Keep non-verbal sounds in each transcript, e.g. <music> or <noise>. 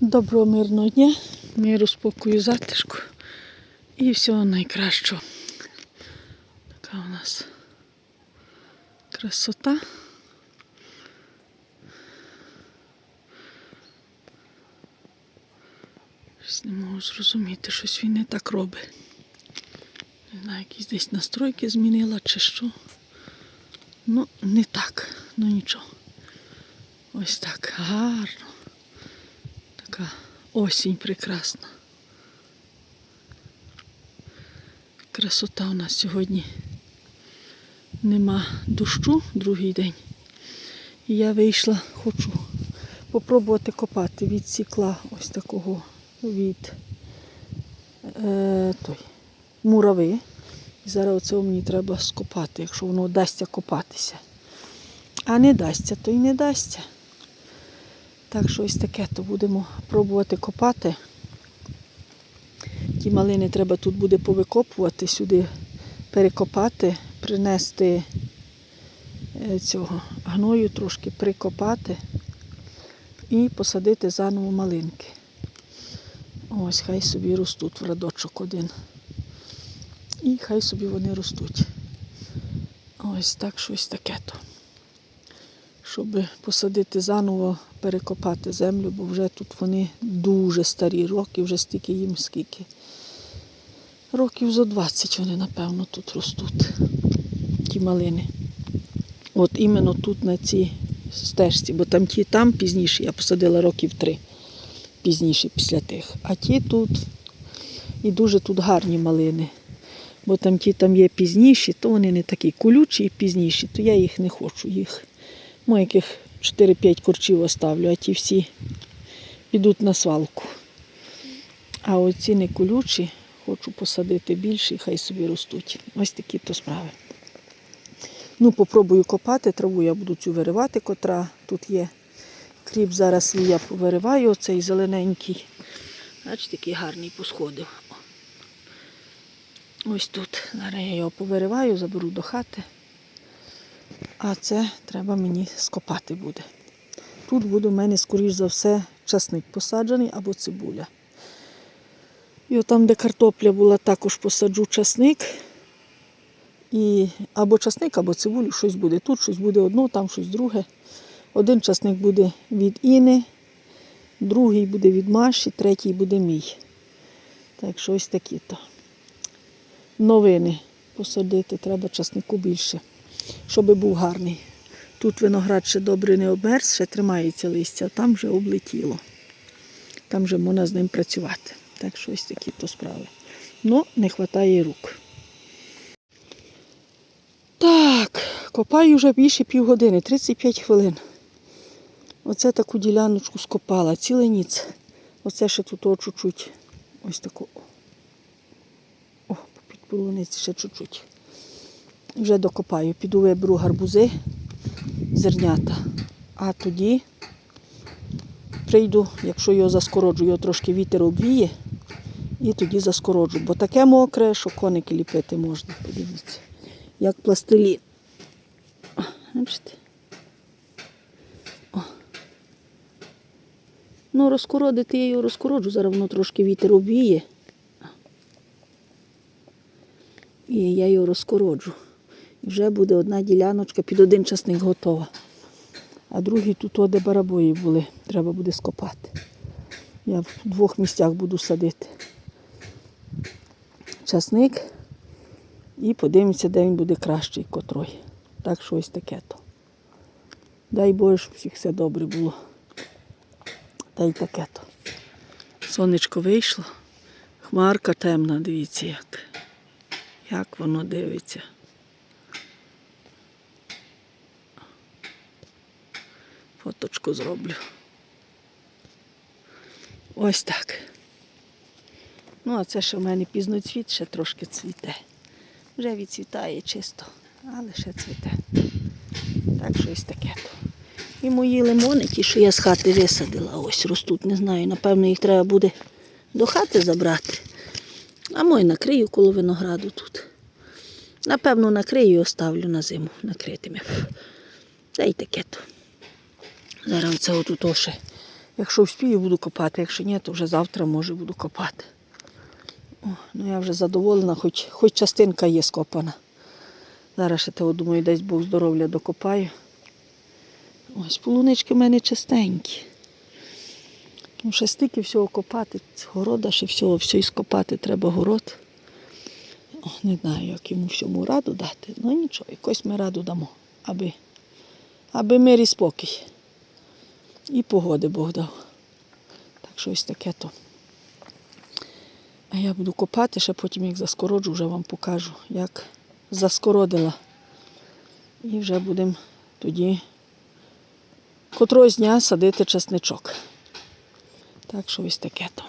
Доброго мирного дня, миру, спокою, затишку і всього найкращого. Така у нас красота. Не можу зрозуміти, щось він не так робить. Не знаю, якісь десь настройки змінила чи що. Ну, не так, ну нічого. Ось так гарно. Така осінь прекрасна. Красота у нас сьогодні. Нема дощу другий день. І я вийшла, хочу попробувати копати. Відсікла ось такого від е, той, мурави. І зараз оце мені треба скопати, якщо воно дасться копатися. А не дасться, то й не дасться. Так що ось таке, то будемо пробувати копати. Ті малини треба тут буде повикопувати, сюди перекопати, принести е, цього гною трошки прикопати і посадити заново малинки. Ось хай собі ростуть в радочок один. І хай собі вони ростуть. Ось так щось таке то. Щоб посадити заново, перекопати землю, бо вже тут вони дуже старі роки, вже стільки їм скільки. Років зо 20 вони, напевно, тут ростуть, ті малини. От іменно тут на цій стежці, бо там ті там пізніше, я посадила років три пізніше після тих. А ті тут і дуже тут гарні малини. Бо там ті там є пізніші, то вони не такі колючі і пізніші, то я їх не хочу їх. Мо яких 4-5 корчів оставлю, а ті всі підуть на свалку. А оці не колючі, хочу посадити більше, і хай собі ростуть. Ось такі то справи. Ну, попробую копати, траву я буду цю виривати, котра тут є. Кріп зараз я повириваю, оцей зелененький. Бачите, який гарний посходив. Ось тут. Зараз я його повириваю, заберу до хати. А це треба мені скопати буде. Тут буде в мене, скоріш за все, часник посаджений або цибуля. І отам, де картопля була, також посаджу часник. І або часник, або цибулю, щось буде. Тут щось буде одно, там щось друге. Один часник буде від Іни, другий буде від Маші, третій буде мій. Так що ось такі то. Новини посадити, треба часнику більше, щоб був гарний. Тут виноград ще добре не обмерз, ще тримається листя, там вже облетіло. Там вже можна з ним працювати. Так що ось такі то справи. Ну, не вистачає рук. Так, копаю вже більше півгодини, 35 хвилин. Оце таку діляночку скопала, цілий ніц. Оце ще тут чуть-чуть. Ось таку. О, під полуниці ще чуть-чуть. Вже докопаю. Піду виберу гарбузи, зернята. А тоді прийду, якщо його заскороджу, його трошки вітер обвіє, і тоді заскороджу. Бо таке мокре, що коники ліпити можна. Подивіться. Як пластилін. Бачите? Ну, розкородити я його розкороджу, зараз воно трошки вітер обвіє. І я його розкороджу. Вже буде одна діляночка під один часник готова. А другий тут, де барабої були, треба буде скопати. Я в двох місцях буду садити. Часник і подивимося, де він буде кращий котрой. Так що ось таке то. Дай Боже, щоб всіх все добре було. Та й таке то. Сонечко вийшло. Хмарка темна, дивіться як. Як воно дивиться. Фоточку зроблю. Ось так. Ну, а це ще в мене пізноцвіт, ще трошки цвіте. Вже відцвітає чисто, але ще цвіте. Так що ось таке то. І мої лимони, ті, що я з хати висадила, ось ростуть, не знаю, напевно, їх треба буде до хати забрати. А мой накрию коло винограду тут. Напевно, накрию і оставлю на зиму накритими. Та й таке то. Зараз оце отут ще Якщо вспію, буду копати. Якщо ні, то вже завтра може буду копати. О, ну я вже задоволена, хоч, хоч частинка є скопана. Зараз ще того, думаю, десь Бог здоров'я докопаю. Ось полунички в мене чистенькі. Ну, ще стільки всього копати, города ще всього, все і скопати треба город. О, не знаю, як йому всьому раду дати. Ну нічого, якось ми раду дамо, аби, аби мир і спокій. І погоди Бог дав. Так що ось таке то. А я буду копати, ще потім як заскороджу, вже вам покажу, як заскородила. І вже будемо тоді котрогось дня садити чесничок. Так що ось таке то.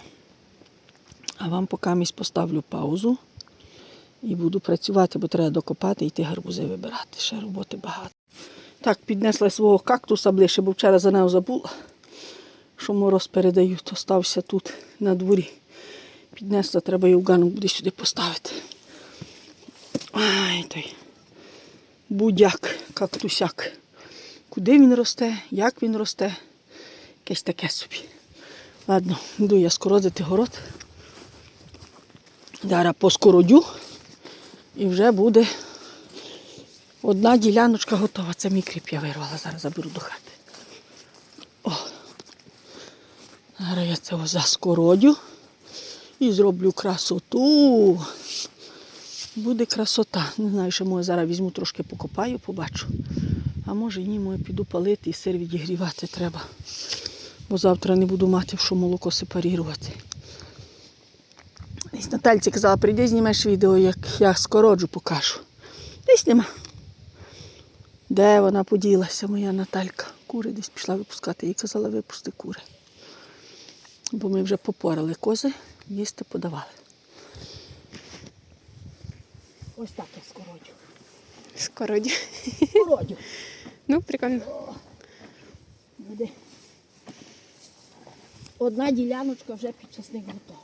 А вам поки місць поставлю паузу і буду працювати, бо треба докопати і йти гарбузи вибирати. Ще роботи багато. Так, піднесла свого кактуса ближче, бо вчора за нього забула, що мороз передаю, то стався тут на дворі. Піднесла, треба юганок буде сюди поставити. Ай той будяк, кактусяк. Куди він росте, як він росте, якесь таке собі. Ладно, йду я скородити город. Зараз поскородю і вже буде одна діляночка готова. Це мій кріп я вирвала, зараз заберу до хати. О. Зараз я це заскородю і зроблю красоту. Буде красота. Не знаю, що може зараз візьму трошки покопаю, побачу. А може ні, може піду палити і сир відігрівати треба. Бо завтра не буду мати що молоко сепарірувати. Десь Натальці казала, прийди знімеш відео, як я скороджу, покажу. Десь нема. Де вона поділася, моя Наталька? Кури десь пішла випускати. Їй казала, випусти кури. Бо ми вже попорали кози, їсти подавали. Ось так я скородю. Скороді. Скородю. Ну, прикольно. Буде. Одна діляночка вже під часник готова.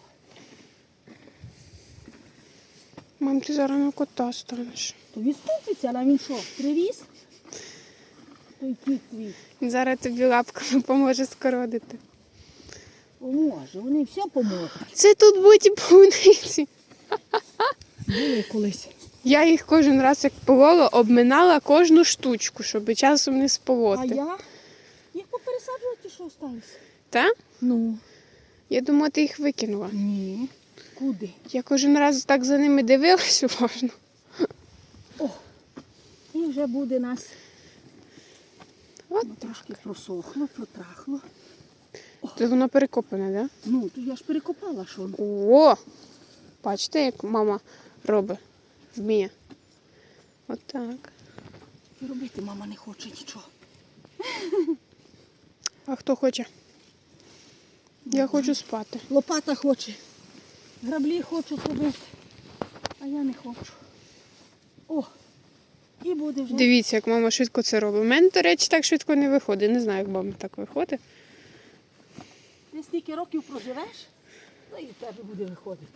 Мам, ти зараз на кота станеш. То відступиться, а він що, привіз? Той кіт твій. Він <laughs> зараз тобі лапками поможе скородити. Поможе, вони все поможуть. Це тут будуть і полуниці. Були колись. Я їх кожен раз, як полола, обминала кожну штучку, щоб часом не А я їх попересаджувати, що осталось? Та? Ну. Я думала, ти їх викинула. Ні. Куди? Я кожен раз так за ними дивилась уважно. О! І вже буде нас От ну, трошки просохло, протрахло. Тут воно перекопане, так? Ну, то я ж перекопала, що. О! Бачите, як мама робить, вміє. Отак. І робити мама не хоче нічого. А хто хоче? Я хочу спати. Лопата хоче. Граблі хочу робити. А я не хочу. О! І буде вже. Дивіться, як мама швидко це робить. У мене, до речі, так швидко не виходить. Не знаю, як мама так виходить. Ти стільки років проживеш, то і в тебе буде виходити.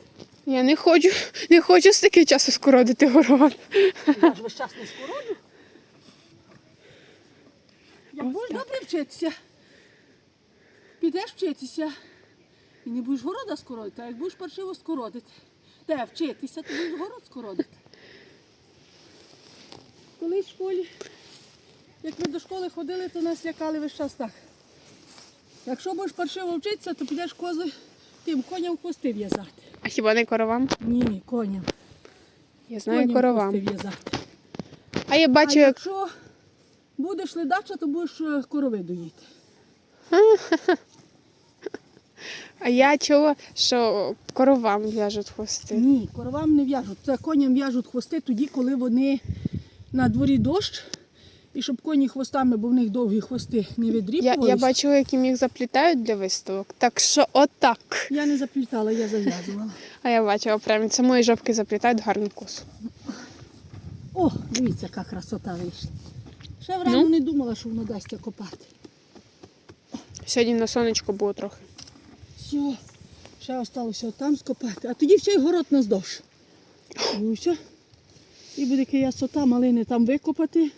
Я не хочу, не хочу стільки часу скородити город. Я ж весь час не скороджу. Як будеш добре вчитися, підеш вчитися і не будеш города скородити, а як будеш паршиво скородити. Те вчитися, то будеш город скородити. Коли в школі, як ми до школи ходили, то нас лякали весь час так. Якщо будеш паршиво вчитися, то підеш кози тим коням хвости в'язати. А хіба не коровам? Ні, коням. Я знаю коням коровам. хвости в'язати. А я А бачу, як якщо будеш ледача, то будеш е, корови доїти. <laughs> а я чула, що коровам в'яжуть хвости. Ні, коровам не в'яжуть. Це коням в'яжуть хвости тоді, коли вони на дворі дощ. І щоб коні хвостами, бо в них довгі хвости не Я, відріпувалися. я бачила, як їм їх заплітають для виставок. Так що отак. Я не заплітала, я зав'язувала. А я бачила прямо це мої жопки заплітають гарну косу. О, дивіться, яка красота вийшла. Ще врано Ну? не думала, що воно дасться копати. Сьогодні на сонечко було трохи. Все, ще осталося там скопати. А тоді все і город наздовж. І все. І буде киясота, малини там викопати.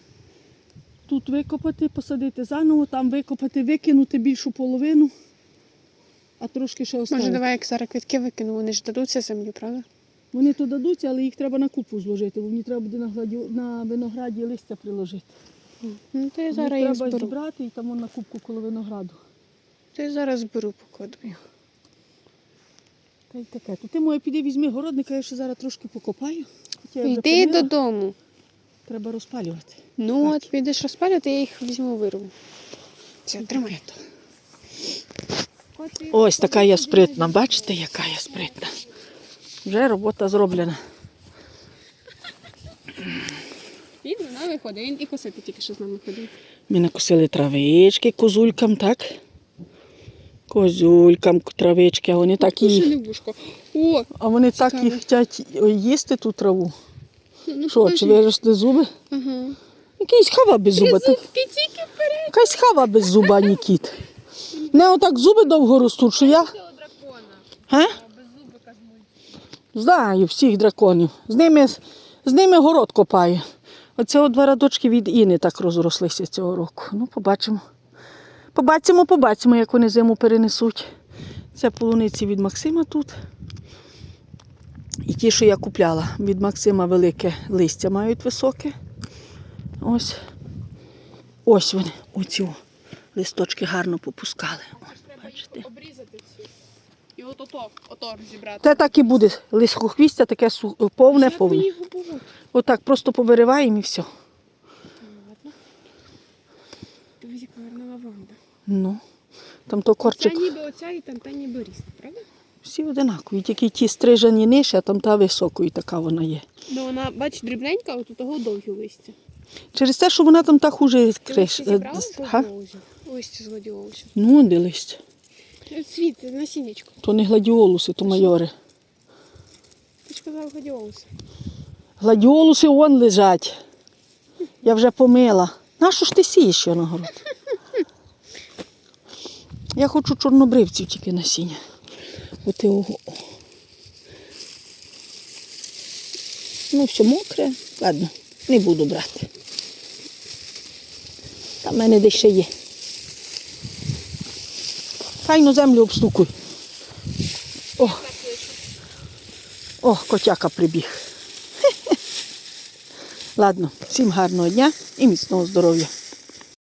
Тут викопати, посадити заново, там викопати, викинути більшу половину. а трошки ще Може, давай як зараз квітки викину, вони ж дадуться землю, правда? Вони то дадуться, але їх треба на купу зложити, бо мені треба буде на, гладі... на винограді листя приложити. Ну, то я зараз їх треба зберу. зібрати і там на кубку коло винограду. То я зараз зберу, покладу їх. Та й таке. То ти моє піди візьми городника, я ще зараз трошки покопаю. Хоча я вже Йди помила, додому. Треба розпалювати. Ну, от підеш розпалювати, я їх візьму вирву. Все, тримай. Ось така я спритна. Бачите, яка я спритна. Вже робота зроблена. Він вона виходить, він і косити тільки що з нами ходив. Ми накосили травички козулькам, так? Козулькам травички, а вони так і. О, а вони так і хочуть їсти ту траву. ну Що, чи виросли зуби? Ага. Якийсь хава без зуба. Якась хава без зуба, ні кіт. Не отак зуби довго ростуть, що я. Га? Знаю всіх драконів. З ними, з ними город копаю. Оце от два радочки від Іни так розрослися цього року. Ну, побачимо. Побачимо, побачимо, як вони зиму перенесуть. Це полуниці від Максима тут. І ті, що я купляла. Від Максима велике листя мають високе. Ось. Ось вони, оці листочки гарно попускали. Ось, бачите. Обрізати всю. І от ото, ото розібрати. Це так і буде. Лисхохвістя таке повне, повне. Отак просто повириваємо і все. Ладно. Дивись, яка гарна лаванда. Ну, там то Це корчик. ніби оця і там та ніби різна, правда? Всі одинакові, тільки ті стрижені нижче, а там та високою така вона є. Ну вона, бач, дрібненька, а от у того довгі листя. Через те, що вона там так хуже криш. листя з гладіолусів? Листя з гладіолусів. Ну, де листя. Цвіт, насіннячко. То не гладіолуси, то майори. Ти ж казав гладіолуси. Гладіолуси вон лежать. Я вже помила. Нащо ж ти сієш ще на город? Я хочу чорнобривців тільки насіння. От його. Ну, все мокре. Ладно, не буду брати. Там в мене десь ще є. Файно землю обстукуй. О, о, котяка прибіг. <laughs> Ладно, всім гарного дня і міцного здоров'я.